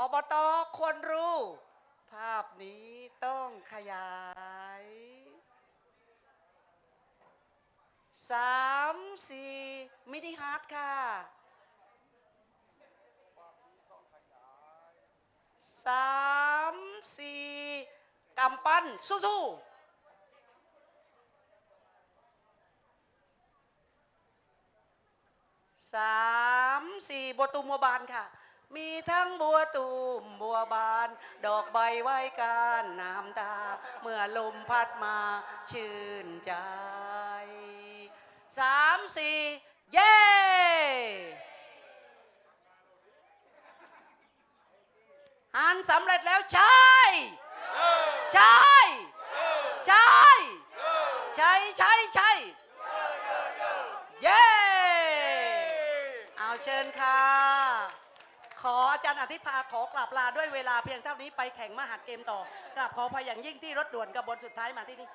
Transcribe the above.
อบตควรรู้ ภาพนี้ต้องขยายสามสี่มินิฮาร์ดค่ะสามสี่กำปั้นสู้ๆสามสี่บัวตูมบัวบานค่ะ มีทั้งบัวตูมบัวบาน ดอกใบไว้การน้ำตา เมื่อลมพัดมาชื่นใจสามสี่เย้หันสำเร็จแล้วใช่ใช่ใช่ใช่ใช่ใช่เย้เอาเชิญค่ะ ขออาจารย์อธิภาขอกลับลาด้วยเวลาเพียงเท่านี้ไปแข่งมหาเกมต่อกราบขอพยอย่างยิ่งที่รถด่วนกระบวนสุดท้ายมาที่นี่